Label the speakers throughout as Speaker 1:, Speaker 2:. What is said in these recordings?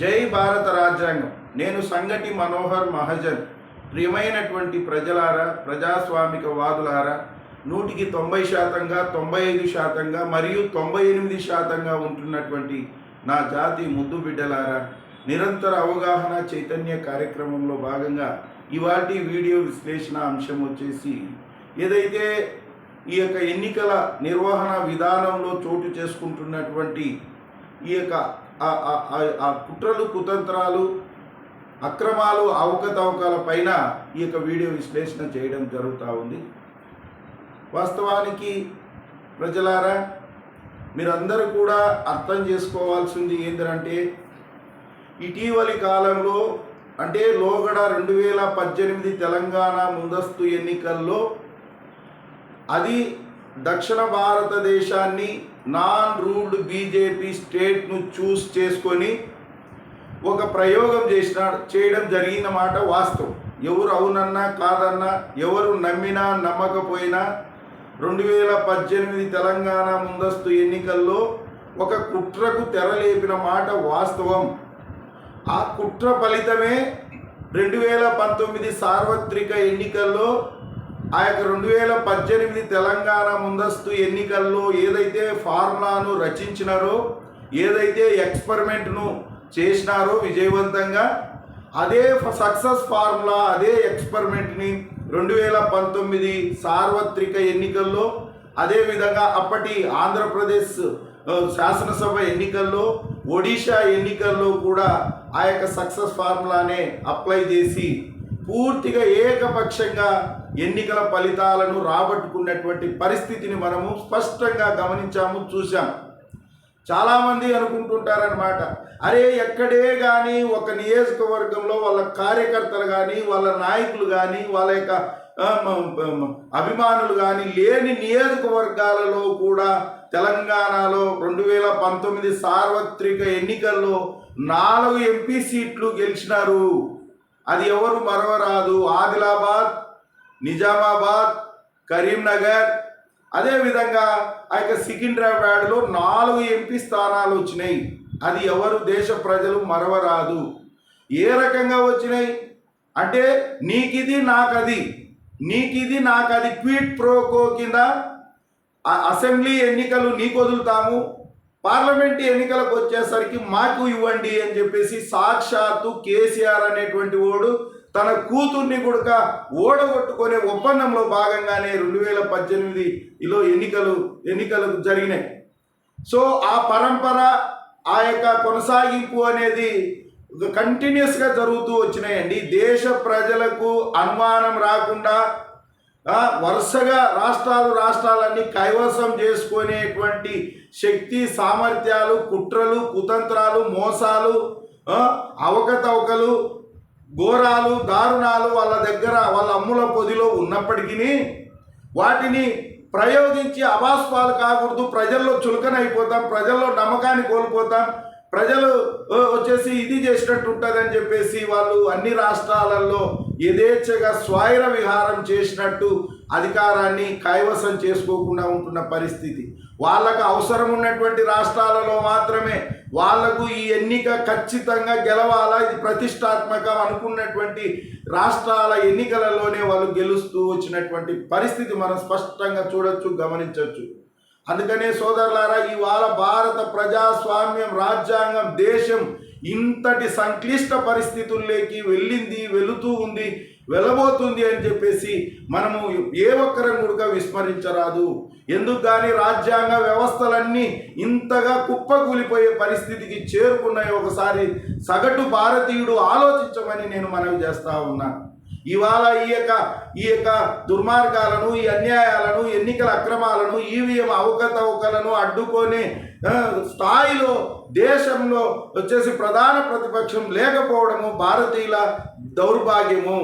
Speaker 1: జై భారత రాజ్యాంగం. నేను సంగటి మనోహర్ మహజన్. ప్రియమైనటువంటి ప్రజలారా ప్రజాస్వామిక వాదులారా నూటికి తొంభై శాతంగా తొంభై ఐదు శాతంగా మరియు తొంభై ఎనిమిది శాతంగా ఉంటున్నటువంటి నా జాతి ముద్దు బిడ్డలారా నిరంతర అవగాహన చైతన్య కార్యక్రమంలో భాగంగా ఇవాటి వీడియో విశ్లేషణ అంశం వచ్చేసి ఏదైతే ఈ యొక్క ఎన్నికల నిర్వహణ విధానంలో చోటు చేసుకుంటున్నటువంటి ఈ యొక్క ఆ- కుట్రలు కుతంత్రాలు అక్రమాలు అవకతవకల పైన ఈ యొక్క వీడియో విశ్లేషణ చేయడం జరుగుతూ ఉంది. వాస్తవానికి ప్రజలారా మీరందరూ కూడా అర్థం చేసుకోవాల్సింది ఏంటంటే ఇటీవలి కాలంలో అంటే లోగడ రెండు వేల పద్దెనిమిది తెలంగాణ ముందస్తు ఎన్నికల్లో అది దక్షిణ భారతదేశాన్ని నాన్ రూల్డ్ బీజేపీ స్టేట్ను చూస్ చేసుకొని ఒక ప్రయోగం చేసిన చేయడం జరిగిన మాట వాస్తవం. ఎవరు అవునన్నా కాదన్నా ఎవరు నమ్మినా నమ్మకపోయినా రెండు వేల పద్దెనిమిది తెలంగాణ ముందస్తు ఎన్నికల్లో ఒక కుట్రకు తెరలేపిన మాట వాస్తవం. ఆ కుట్ర ఫలితమే రెండు వేల పంతొమ్మిది సార్వత్రిక ఎన్నికల్లో ఆ యొక్క రెండు వేల పద్దెనిమిది తెలంగాణ ముందస్తు ఎన్నికల్లో ఏదైతే ఫార్ములాను రచించినారో ఏదైతే ఎక్స్పెరిమెంట్ను చేసినారో విజయవంతంగా అదే సక్సెస్ ఫార్ములా అదే ఎక్స్పెరిమెంట్ని రెండు వేల పంతొమ్మిది సార్వత్రిక ఎన్నికల్లో అదేవిధంగా అప్పటి ఆంధ్రప్రదేశ్ శాసనసభ ఎన్నికల్లో ఒడిషా ఎన్నికల్లో కూడా ఆ యొక్క సక్సెస్ ఫార్ములానే అప్లై చేసి పూర్తిగా ఏకపక్షంగా ఎన్నికల ఫలితాలను రాబట్టుకున్నటువంటి పరిస్థితిని మనము స్పష్టంగా గమనించాము చూసాం చాలామంది అనుకుంటుంటారనమాట అరే ఎక్కడే కానీ ఒక నియోజకవర్గంలో వాళ్ళ కార్యకర్తలు కానీ వాళ్ళ నాయకులు కానీ వాళ్ళ యొక్క అభిమానులు కానీ లేని నియోజకవర్గాలలో కూడా తెలంగాణలో రెండు వేల పంతొమ్మిది సార్వత్రిక ఎన్నికల్లో నాలుగు ఎంపీ సీట్లు గెలిచినారు. అది ఎవరు మరవరాదు. ఆదిలాబాద్ నిజామాబాద్ కరీంనగర్ అదేవిధంగా ఆ యొక్క సికింద్రాబాద్లో నాలుగు ఎంపీ స్థానాలు వచ్చినాయి. అది ఎవరు? దేశ ప్రజలు మరవరాదు. ఏ రకంగా వచ్చినాయి? అంటే నీకిది నాకది. నీకిది నాకది క్విట్ ప్రోకో కింద అసెంబ్లీ ఎన్నికలు నీకు వదులుతాము. పార్లమెంట్ ఎన్నికలకు వచ్చేసరికి మాకు ఇవ్వండి అని చెప్పేసి సాక్షాత్తు కేసీఆర్ అనేటువంటి వాడు తన కూతుర్ని కొడుక ఓడగొట్టుకునే ఒప్పందంలో భాగంగానే రెండు వేల పద్దెనిమిదిలో ఎన్నికలు ఎన్నికలు జరిగినాయి. సో ఆ పరంపర ఆ యొక్క కొనసాగింపు అనేది కంటిన్యూస్గా జరుగుతూ వచ్చినాయండి. దేశ ప్రజలకు అనుమానం రాకుండా వరుసగా రాష్ట్రాలు రాష్ట్రాలన్నీ కైవసం చేసుకునేటువంటి శక్తి సామర్థ్యాలు కుట్రలు కుతంత్రాలు మోసాలు అవకతవకలు ఘోరాలు దారుణాలు వాళ్ళ దగ్గర వాళ్ళ అమ్ముల పొదిలో ఉన్నప్పటికీ వాటిని ప్రయోగించి అభాస్పాలు కాకూడదు. ప్రజల్లో చులకనైపోతాం ప్రజల్లో నమ్మకాన్ని కోల్పోతాం ప్రజలు వచ్చేసి ఇది చేసినట్టు ఉంటుందని చెప్పేసి వాళ్ళు అన్ని రాష్ట్రాలలో యథేచ్ఛగా స్వైర విహారం చేసినట్టు అధికారాన్ని కైవసం చేసుకోకుండా ఉంటున్న పరిస్థితి. వాళ్ళకు అవసరం ఉన్నటువంటి రాష్ట్రాలలో మాత్రమే వాళ్ళకు ఈ ఎన్నిక ఖచ్చితంగా గెలవాలా? ఇది ప్రతిష్టాత్మకం అనుకున్నటువంటి రాష్ట్రాల ఎన్నికలలోనే వాళ్ళు గెలుస్తూ వచ్చినటువంటి పరిస్థితి మనం స్పష్టంగా చూడొచ్చు గమనించవచ్చు అందుకనే సోదరులారా ఇవాళ భారత ప్రజాస్వామ్యం రాజ్యాంగం దేశం ఇంతటి సంక్లిష్ట పరిస్థితుల్లోకి వెళ్ళింది వెళుతూ ఉంది. వెళ్ళబోతుంది అని చెప్పేసి మనము ఏ ఒక్కరం కూడా విస్మరించరాదు. ఎందుకు కానీ రాజ్యాంగ వ్యవస్థలన్నీ ఇంతగా కుప్పకూలిపోయే పరిస్థితికి చేరుకున్నాయి. ఒకసారి సగటు భారతీయుడు ఆలోచించమని నేను మనవి చేస్తా ఉన్నాను ఇవాళ ఈ యొక్క ఈ యొక్క దుర్మార్గాలను ఈ అన్యాయాలను ఎన్నికల అక్రమాలను ఈవీఎం అవకతవకలను అడ్డుకొని స్థాయిలో దేశంలో వచ్చేసి ప్రధాన ప్రతిపక్షం లేకపోవడము భారతీయుల దౌర్భాగ్యము.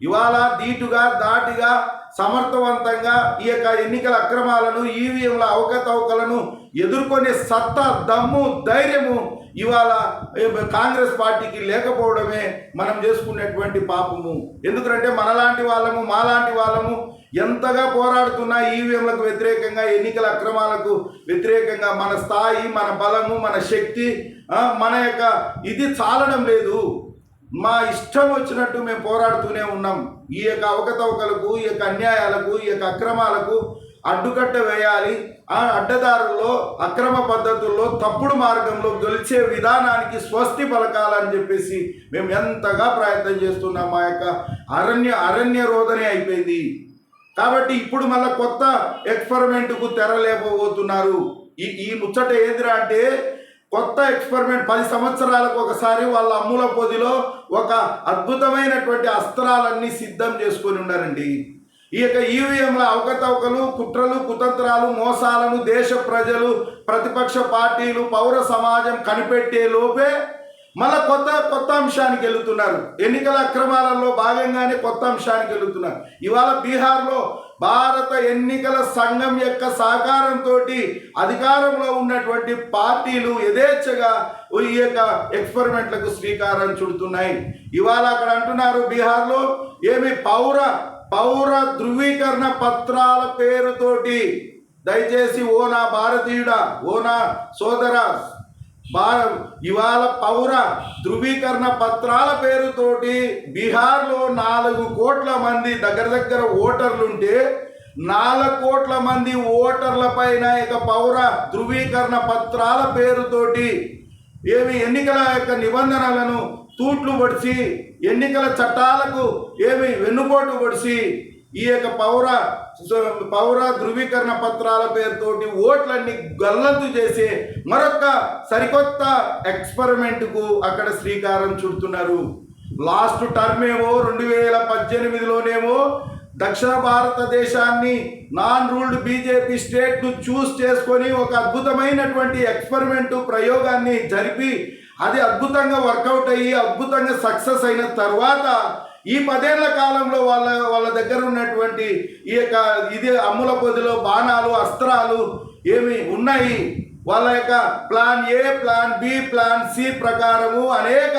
Speaker 1: ఇవాళ దీటుగా దాటిగా సమర్థవంతంగా ఈ యొక్క ఎన్నికల అక్రమాలను ఈవీఎంల అవకతవకలను ఎదుర్కొనే సత్తా దమ్ము ధైర్యము ఇవాళ కాంగ్రెస్ పార్టీకి లేకపోవడమే మనం చేసుకునేటువంటి పాపము. ఎందుకంటే మనలాంటి వాళ్ళము మాలాంటి వాళ్ళము ఎంతగా పోరాడుతున్నా ఈవీఎంలకు వ్యతిరేకంగా ఎన్నికల అక్రమాలకు వ్యతిరేకంగా మన స్థాయి మన బలము మన శక్తి మన యొక్క ఇది చాలడం లేదు. మా ఇష్టం వచ్చినట్టు మేము పోరాడుతూనే ఉన్నాం. ఈ యొక్క అవకతవకలకు ఈ యొక్క అన్యాయాలకు ఈ యొక్క అక్రమాలకు అడ్డుకట్ట వేయాలి. ఆ అడ్డదారుల్లో అక్రమ పద్ధతుల్లో తప్పుడు మార్గంలో గెలిచే విధానానికి స్వస్తి పలకాలని చెప్పేసి మేము ఎంతగా ప్రయత్నం చేస్తున్నాం. మా యొక్క అరణ్య అరణ్య రోధనే అయిపోయింది. కాబట్టి ఇప్పుడు మళ్ళీ కొత్త ఎక్స్పెరిమెంట్కు తెరలేకపోతున్నారు ఈ ఈ ముచ్చట ఏందిరా అంటే కొత్త ఎక్స్పెరిమెంట్ పది సంవత్సరాలకు ఒకసారి వాళ్ళ అమ్ముల పొదిలో ఒక అద్భుతమైనటువంటి అస్త్రాలన్నీ సిద్ధం చేసుకొని ఉన్నారండి. ఈ యొక్క ఈవీఎంల అవకతవకలు కుట్రలు కుతంత్రాలు మోసాలను దేశ ప్రజలు ప్రతిపక్ష పార్టీలు పౌర సమాజం కనిపెట్టే లోపే మళ్ళా కొత్త కొత్త అంశానికి వెళుతున్నారు. ఎన్నికల అక్రమాలలో భాగంగానే కొత్త అంశానికి వెళుతున్నారు. ఇవాళ బీహార్లో భారత ఎన్నికల సంఘం యొక్క సహకారంతో అధికారంలో ఉన్నటువంటి పార్టీలు యథేచ్ఛగా ఈ యొక్క ఎక్స్పెరిమెంట్లకు శ్రీకారం చుడుతున్నాయి. ఇవాళ అక్కడ అంటున్నారు బీహార్లో ఏమి పౌర పౌర ధృవీకరణ పత్రాల పేరుతోటి దయచేసి ఓ నా భారతీయుడా ఓ నా సోదర ఇవాళ పౌర ధృవీకరణ పత్రాల పేరుతోటి బీహార్లో నాలుగు కోట్ల మంది దగ్గర దగ్గర ఓటర్లుంటే నాలుగు కోట్ల మంది ఓటర్ల పైన ఇక పౌర ధృవీకరణ పత్రాల పేరుతోటి ఏమి ఎన్నికల యొక్క నిబంధనలను తూట్లు పొడిచి ఎన్నికల చట్టాలకు ఏమి వెన్నుపోటు పొడిచి ఈ యొక్క పౌర పౌర ధృవీకరణ పత్రాల పేరుతోటి ఓట్లన్నీ గల్లంతు చేసి మరొక సరికొత్త ఎక్స్పెరిమెంట్కు అక్కడ శ్రీకారం చుడుతున్నారు. లాస్ట్ టర్మ్ ఏమో రెండు వేల పద్దెనిమిదిలోనేమో దక్షిణ భారతదేశాన్ని నాన్ రూల్డ్ బీజేపీ స్టేట్ను చూస్ చేసుకొని ఒక అద్భుతమైనటువంటి ఎక్స్పెరిమెంట్ ప్రయోగాన్ని జరిపి అది అద్భుతంగా వర్కౌట్ అయ్యి అద్భుతంగా సక్సెస్ అయిన తర్వాత ఈ పదేళ్ళ కాలంలో వాళ్ళ వాళ్ళ దగ్గర ఉన్నటువంటి ఈ యొక్క ఇది అమ్ముల పొదిలో బాణాలు అస్త్రాలు ఏమి ఉన్నాయి? వాళ్ళ యొక్క plan A plan B plan C ప్రకారము అనేక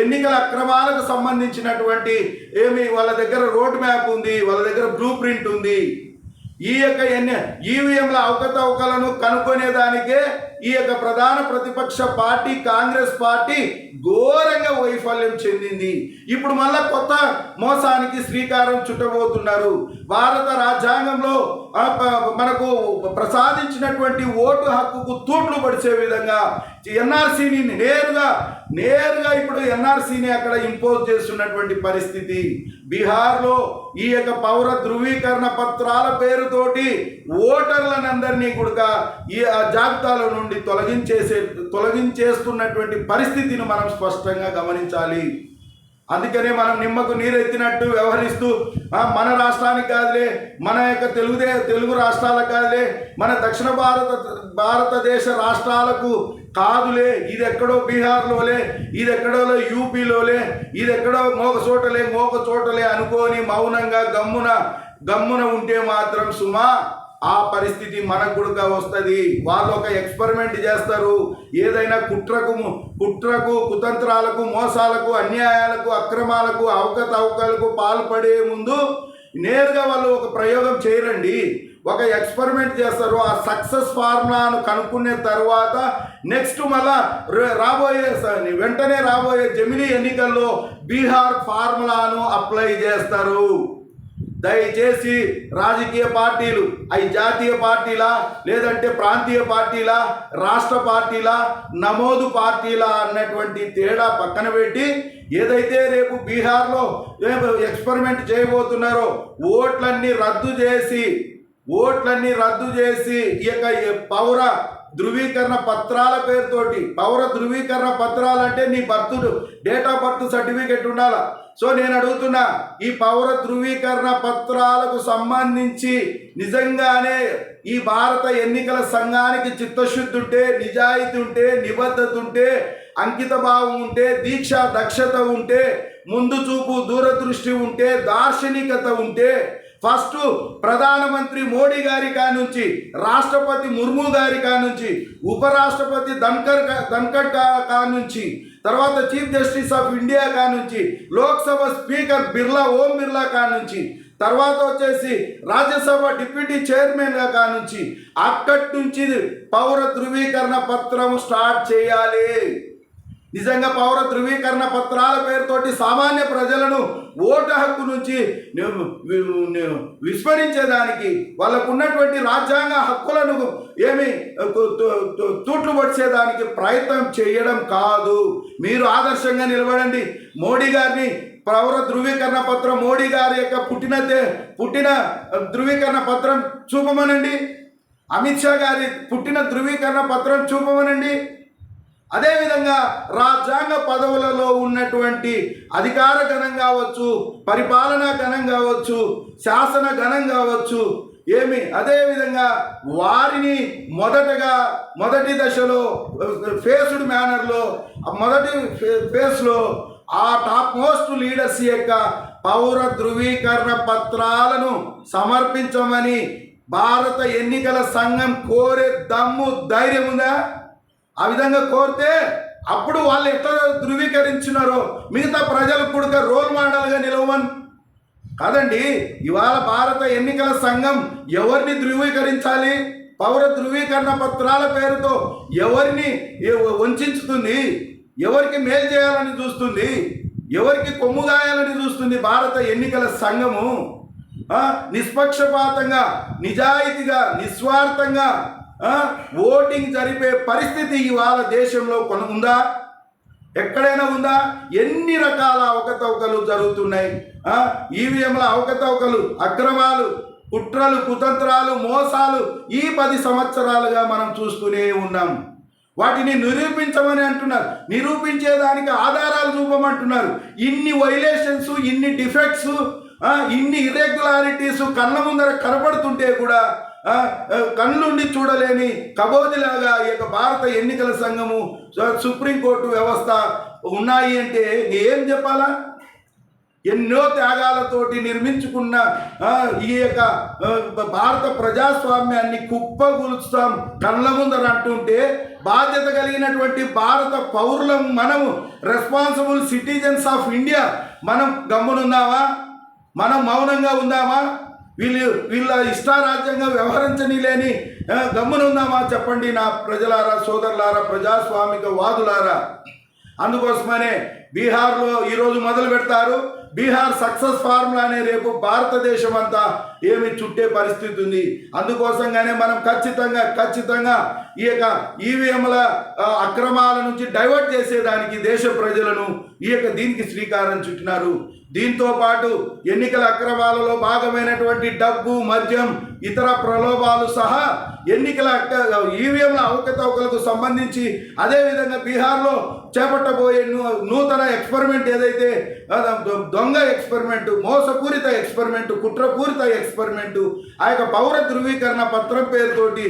Speaker 1: ఎన్నికల అక్రమాలకు సంబంధించినటువంటి ఏమి వాళ్ళ దగ్గర రోడ్ మ్యాప్ ఉంది వాళ్ళ దగ్గర బ్లూ ప్రింట్ ఉంది. ఈ యొక్క ఎన్ని ఈవీఎంల అవకతవకలను కనుక్కునేదానికే ఈ యొక్క ప్రధాన ప్రతిపక్ష పార్టీ కాంగ్రెస్ పార్టీ ఘోరంగా వైఫల్యం చెందింది. ఇప్పుడు మళ్ళా కొత్త మోసానికి శ్రీకారం చుట్టబోతున్నారు. భారత రాజ్యాంగంలో మనకు ప్రసాదించినటువంటి ఓటు హక్కుకు తూట్లు పడిచే విధంగా ఎన్ఆర్సీని నేరుగా నేరుగా ఇప్పుడు ఎన్ఆర్సీని అక్కడ ఇంపోజ్ చేస్తున్నటువంటి పరిస్థితి. బీహార్లో ఈ యొక్క పౌర ధృవీకరణ పత్రాల పేరుతోటి ఓటర్లనందరినీ కూడా ఈ జాబితాలో నుండి తొలగించేసే తొలగించేస్తున్నటువంటి పరిస్థితిని మనం స్పష్టంగా గమనించాలి. అందుకనే మనం నిమ్మకు నీరెత్తినట్టు వ్యవహరిస్తూ మన రాష్ట్రానికి కాదులే మన యొక్క తెలుగుదే తెలుగు రాష్ట్రాలకు కాదులే మన దక్షిణ భారత భారతదేశ రాష్ట్రాలకు కాదులే ఇది ఎక్కడో బీహార్లోలే ఇది ఎక్కడోలో యూపీలోలే ఇది ఎక్కడో మోక చోటలే మోక చోటలే అనుకోని మౌనంగా గమ్మున గమ్మున ఉంటే మాత్రం సుమా ఆ పరిస్థితి మనకు కూడా వస్తుంది. వాళ్ళు ఒక ఎక్స్పెరిమెంట్ చేస్తారు. ఏదైనా కుట్రకు కుట్రకు కుతంత్రాలకు మోసాలకు అన్యాయాలకు అక్రమాలకు అవకతవకలకు పాల్పడే ముందు నేరుగా వాళ్ళు ఒక ప్రయోగం చేయరండి. ఒక ఎక్స్పెరిమెంట్ చేస్తారు. ఆ సక్సెస్ ఫార్ములాను కనుక్కునే తర్వాత నెక్స్ట్ మళ్ళా రాబోయే వెంటనే రాబోయే జమిలీ ఎన్నికల్లో బీహార్ ఫార్ములాను అప్లై చేస్తారు. దయచేసి రాజకీయ పార్టీలు అవి జాతీయ పార్టీలా లేదంటే ప్రాంతీయ పార్టీలా రాష్ట్ర పార్టీలా నమోదు పార్టీలా అన్నటువంటి తేడా పక్కన పెట్టి ఏదైతే రేపు బీహార్లో ఎక్స్పెరిమెంట్ చేయబోతున్నారో ఓట్లన్నీ రద్దు చేసి ఓట్లన్నీ రద్దు చేసి ఈ యొక్క పౌర ధృవీకరణ పత్రాల పేరుతోటి పౌర ధృవీకరణ పత్రాలు అంటే నీ birth date of birth certificate ఉండాలా. సో నేను అడుగుతున్నా ఈ పౌర ధృవీకరణ పత్రాలకు సంబంధించి నిజంగానే ఈ భారత ఎన్నికల సంఘానికి చిత్తశుద్ధి ఉంటే నిజాయితీ ఉంటే నిబద్ధత ఉంటే అంకిత భావం ఉంటే దీక్ష దక్షత ఉంటే ముందు చూపు దూరదృష్టి ఉంటే దార్శనికత ఉంటే ఫస్ట్ ప్రధానమంత్రి మోడీ గారి కా నుంచి రాష్ట్రపతి ముర్ము గారి కా నుంచి ఉపరాష్ట్రపతి ధన్కర్ ధన్కర్ కా నుంచి తర్వాత చీఫ్ జస్టిస్ ఆఫ్ ఇండియా కా నుంచి లోక్సభ స్పీకర్ బిర్లా ఓం బిర్లా కా నుంచి తర్వాత వచ్చేసి రాజ్యసభ డిప్యూటీ చైర్మన్గా కానుంచి కా నుంచి అక్కడి నుంచి పౌర ధృవీకరణ పత్రం స్టార్ట్ చేయాలి. నిజంగా పౌర ధృవీకరణ పత్రాల పేరుతోటి సామాన్య ప్రజలను ఓటు హక్కు నుంచి విస్మరించేదానికి వాళ్ళకు ఉన్నటువంటి రాజ్యాంగ హక్కులను ఏమి తూట్లు పడిచేదానికి ప్రయత్నం చేయడం కాదు. మీరు ఆదర్శంగా నిలబడండి. మోడీ గారిని పౌర ధృవీకరణ పత్రం మోడీ గారి యొక్క పుట్టిన పుట్టిన ధృవీకరణ పత్రం చూపమనండి. అమిత్ షా గారి పుట్టిన ధృవీకరణ పత్రం చూపమనండి. అదేవిధంగా రాజ్యాంగ పదవులలో ఉన్నటువంటి అధికార గణం కావచ్చు పరిపాలనా గణం కావచ్చు శాసన గణం కావచ్చు ఏమి? అదేవిధంగా వారిని మొదటగా మొదటి దశలో ఫేస్డ్ మేనర్లో మొదటి ఫేస్లో ఆ టాప్ మోస్ట్ లీడర్స్ యొక్క పౌర ధృవీకరణ పత్రాలను సమర్పించమని భారత ఎన్నికల సంఘం కోరే దమ్ము ధైర్యం ఉందా? ఆ విధంగా కోరితే అప్పుడు వాళ్ళు ఎట్లా ధృవీకరించినారో? మిగతా ప్రజలకు కూడా రోల్ మోడల్గా నిలవమని. కాదండి ఇవాళ భారత ఎన్నికల సంఘం ఎవరిని ధృవీకరించాలి? పౌర ధృవీకరణ పత్రాల పేరుతో ఎవరిని వంచుతుంది? ఎవరికి మేలు చేయాలని చూస్తుంది? ఎవరికి కొమ్ము గాయాలని చూస్తుంది భారత ఎన్నికల సంఘము? నిష్పక్షపాతంగా నిజాయితీగా నిస్వార్థంగా ఓటింగ్ జరిపే పరిస్థితి ఇవాళ దేశంలో కొన ఉందా? ఎక్కడైనా ఉందా? ఎన్ని రకాల అవకతవకలు జరుగుతున్నాయి? ఈవీఎంల అవకతవకలు అక్రమాలు కుట్రలు కుతంత్రాలు మోసాలు ఈ పది సంవత్సరాలుగా మనం చూస్తూనే ఉన్నాం. వాటిని నిరూపించమని అంటున్నారు. నిరూపించేదానికి ఆధారాలు చూపమంటున్నారు. ఇన్ని వైలేషన్స్ ఇన్ని డిఫెక్ట్స్ ఇన్ని ఇర్రెగ్యులారిటీస్ కళ్ళ ముందర కనబడుతుంటే కూడా కళ్ళుండి చూడలేని కబోదిలాగా ఈ యొక్క భారత ఎన్నికల సంఘము సుప్రీంకోర్టు వ్యవస్థ ఉన్నాయి అంటే ఏం చెప్పాలా? ఎన్నో త్యాగాలతోటి నిర్మించుకున్న ఈ యొక్క భారత ప్రజాస్వామ్యాన్ని కుప్పగొలుస్తాం కళ్ళ ముందర అంటుంటే బాధ్యత కలిగినటువంటి భారత పౌరులం మనము రెస్పాన్సిబుల్ సిటిజన్స్ ఆఫ్ ఇండియా మనం గమ్మునుందామా మనం మౌనంగా ఉందామా? వీళ్ళు వీళ్ళ ఇష్టారాజ్యంగా వ్యవహరించని లేని గమ్మునుందామా చెప్పండి నా ప్రజలారా సోదరులారా ప్రజాస్వామిక వాదులారా? అందుకోసమనే బీహార్లో ఈరోజు మొదలు పెడతారు. బీహార్ సక్సెస్ ఫార్ములానే రేపు భారతదేశం అంతా ఏమి చుట్టే పరిస్థితి ఉంది. అందుకోసంగానే మనం ఖచ్చితంగా ఖచ్చితంగా ఈ యొక్క ఈవీఎంల అక్రమాల నుంచి డైవర్ట్ చేసేదానికి దేశ ప్రజలను ఈ యొక్క దీనికి శ్రీకారం చుట్టినారు. దీంతో పాటు ఎన్నికల అక్రమాలలో భాగమైనటువంటి డబ్బు మద్యం ఇతర ప్రలోభాలు సహా ఎన్నికల ఈవీఎంల అవకతవకలకు సంబంధించి అదేవిధంగా బీహార్లో చేపట్టబోయే నూ- నూతన ఎక్స్పెరిమెంట్ ఏదైతే దొంగ ఎక్స్పెరిమెంట్ మోసపూరిత ఎక్స్పెరిమెంట్ కుట్రపూరిత ఎక్స్పెరిమెంట్ ఆ యొక్క పౌర ధృవీకరణ పత్రం పేరుతోటి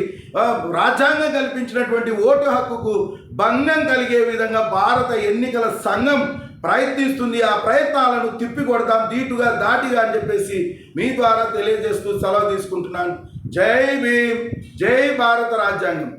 Speaker 1: రాజ్యాంగం కల్పించినటువంటి ఓటు హక్కుకు భంగం కలిగే విధంగా భారత ఎన్నికల సంఘం ప్రయత్నిస్తుంది. ఆ ప్రయత్నాలను తిప్పికొడతాం దీటుగా దాటిగా అని చెప్పేసి మీ ద్వారా తెలియజేస్తూ సెలవు తీసుకుంటున్నాను. జై భీమ్ జై భారత రాజ్యాంగం.